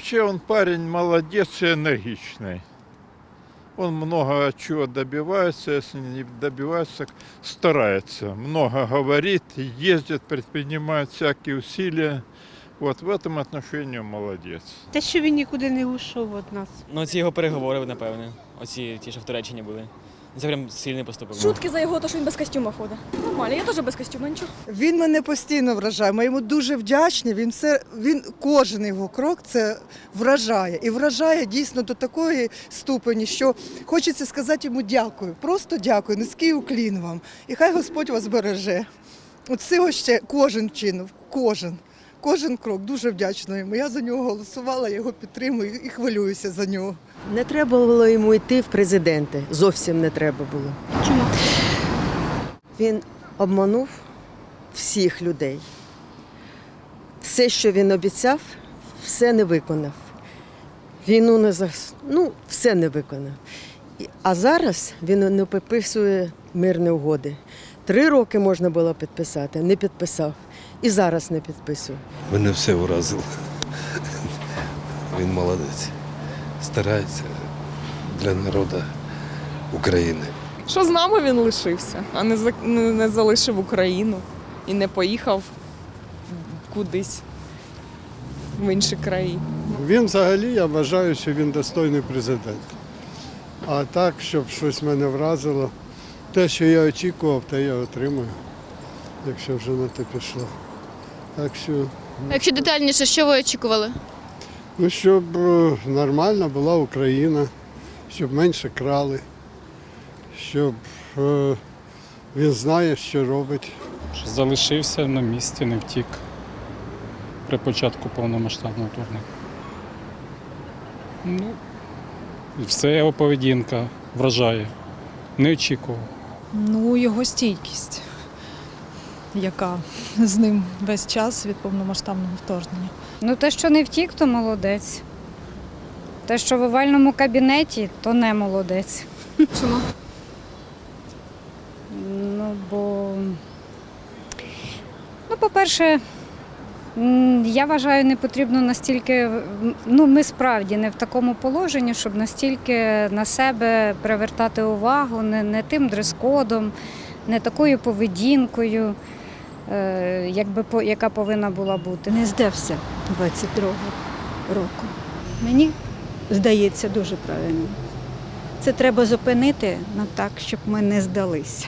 вообще он парень молодец и энергичный. Он много чего добивается, если не добивается, старается. Много говорит, ездит, предпринимает всякие усилия. Вот в этом отношении он молодец. Те, що він нікуди не ушов від нас. Ну, ці його переговори, напевне. Оці ті, що в Туреччині були. Це прям сильний поступок. Шутки за його, то що він без костюма ходить. Нормально, я теж без костюма, нічого. Він мене постійно вражає. Ми йому дуже вдячні. Він все він кожен його крок це вражає. І вражає дійсно до такої ступені, що хочеться сказати йому дякую. Просто дякую, низький уклін вам. І хай Господь вас береже. От цього ще кожен чинив, кожен. Кожен крок дуже вдячна йому. Я за нього голосувала, я його підтримую і хвилююся за нього. Не треба було йому йти в президенти. Зовсім не треба було. Чому? Він обманув всіх людей. Все, що він обіцяв, все не виконав. Війну не зас... ну, все не виконав. А зараз він не підписує мирні угоди. Три роки можна було підписати, не підписав. І зараз не підписує. Мене все вразило. Він молодець. Старається для народу України. Що з нами він лишився, а не, за- не, не залишив Україну і не поїхав кудись в інші краї. Він взагалі, я вважаю, що він достойний президент. А так, щоб щось мене вразило, те, що я очікував, те я отримую, якщо вже на те пішло. Так що, А Якщо детальніше, що ви очікували? ну, щоб е, нормальна була Україна, щоб менше крали, щоб е, він знає, що робить. Залишився на місці, не втік при початку повномасштабного вторгнення. Ну, все його поведінка вражає. Не очікував. Ну, його стійкість, яка з ним весь час від повномасштабного вторгнення. Ну, те, що не втік, то молодець. Те, що в овальному кабінеті, то не молодець. Чому? Ну, бо, ну, по-перше, я вважаю, не потрібно настільки. Ну, ми справді не в такому положенні, щоб настільки на себе привертати увагу, не, не тим дрес-кодом, не такою поведінкою, е, якби, яка повинна була бути. Не здався 22-го року. Мені здається дуже правильно. Це треба зупинити ну так, щоб ми не здалися.